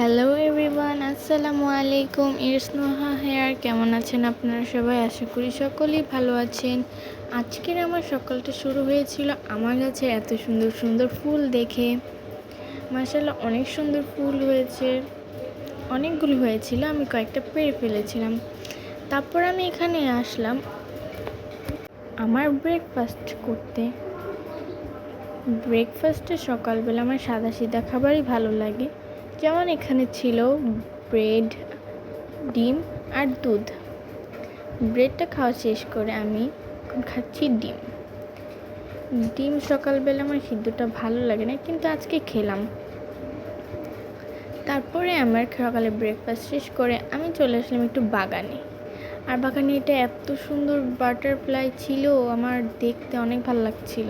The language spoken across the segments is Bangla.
হ্যালো এভরিওয়ান আসসালামু আলাইকুম ইরসনোহা হেয়ার কেমন আছেন আপনারা সবাই? আশা করি সকলেই ভালো আছেন। আজকের আমার সকালটা শুরু হয়েছিল আমার কাছে এত সুন্দর সুন্দর ফুল দেখে। মাসাল্লাহ অনেক সুন্দর ফুল হয়েছে। অনেকগুলো হয়েছিল, আমি কয়েকটা পেরে ফেলেছিলাম। তারপর আমি এখানে আসলাম আমার ব্রেকফাস্ট করতে। ব্রেকফাস্টে সকালবেলা আমার সাদা সিধা খাবারই ভালো লাগে। যেমন এখানে ছিল? ব্রেড, ডিম আর দুধ। ব্রেডটা খাওয়া শেষ করে আমি এখন খাচ্ছি ডিম। ডিম সকালবেলা আমার সিদ্ধটা ভালো লাগে না, কিন্তু আজকে খেলাম। তারপরে আমার সকালে ব্রেকফাস্ট শেষ করে আমি চলে আসলাম একটু বাগানে। আর বাগানে এটা এত সুন্দর বাটারফ্লাই ছিল, আমার দেখতে অনেক ভালো লাগছিল।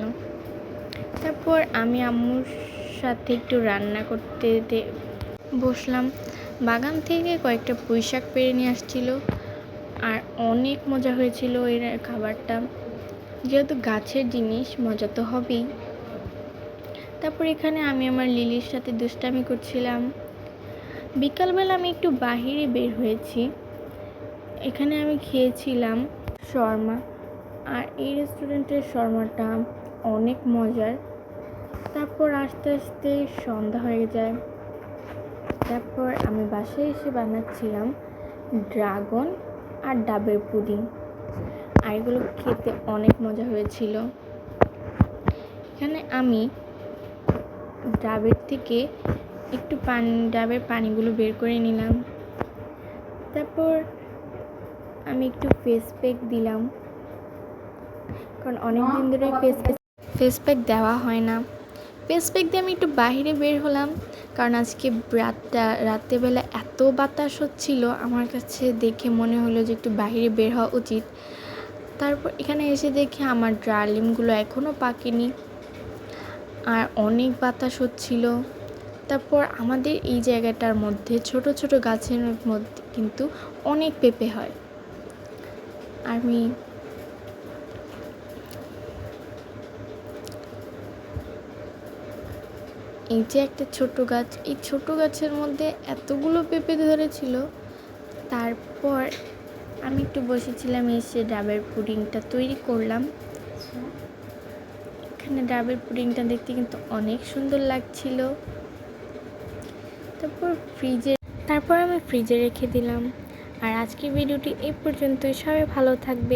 তারপর আমি আম্মুর সাথে একটু রান্না করতে বসলাম। বাগান থেকে কয়েকটা পুঁই শাক পেরে নিয়ে আসছিল। আর অনেক মজা হয়েছিল এর খাবারটা। যেহেতু গাছের জিনিস, মজা তো হবেই। তারপর এখানে আমি আমার লিলির সাথে দুষ্টামি করছিলাম। বিকালবেলা আমি একটু বাহিরে বের হয়েছি। এখানে আমি খেয়েছিলাম শর্মা। আর এই রেস্টুরেন্টের শর্মাটা অনেক মজার। তারপর আস্তে আস্তে সন্ধ্যা হয়ে যায়। তারপর আমি বাসায় এসে বানাচ্ছিলাম ড্রাগন আর ডাবের পুডিং। আর এগুলো খেতে অনেক মজা হয়েছিল। এখানে আমি ডাবের থেকে একটু পানি, ডাবের পানিগুলো বের করে নিলাম। তারপর আমি একটু ফেস প্যাক দিলাম। কারণ অনেক দিন ধরে ফেস প্যাক ফেস প্যাক দেওয়া হয় না। ফেস প্যাক দিয়ে আমি একটু বাইরে বের হলাম, কারণ আজকে রাতটা, রাত্রেবেলা এত বাতাস হচ্ছিল, আমার কাছে দেখে মনে হলো যে একটু বাইরে বের হওয়া উচিত। তারপর এখানে এসে দেখি আমার ডার্লিমগুলো এখনও পাকেনি, আর অনেক বাতাস হচ্ছিল। তারপর আমাদের এই জায়গাটার মধ্যে, ছোট ছোট গাছের মধ্যে কিন্তু অনেক পেঁপে হয়। আমি এই যে একটা ছোট গাছ, এই ছোট গাছের মধ্যে এতগুলো পেঁপে ধরেছিল। তারপর আমি একটু বসেছিলাম, এসে ডাবের পুডিংটা তৈরি করলাম। এখানে ডাবের পুডিংটা দেখতে কিন্তু অনেক সুন্দর লাগছিল। তারপর ফ্রিজে, তারপর আমি ফ্রিজে রেখে দিলাম। আর আজকের ভিডিওটি এই পর্যন্তই। সবাই ভালো থাকবে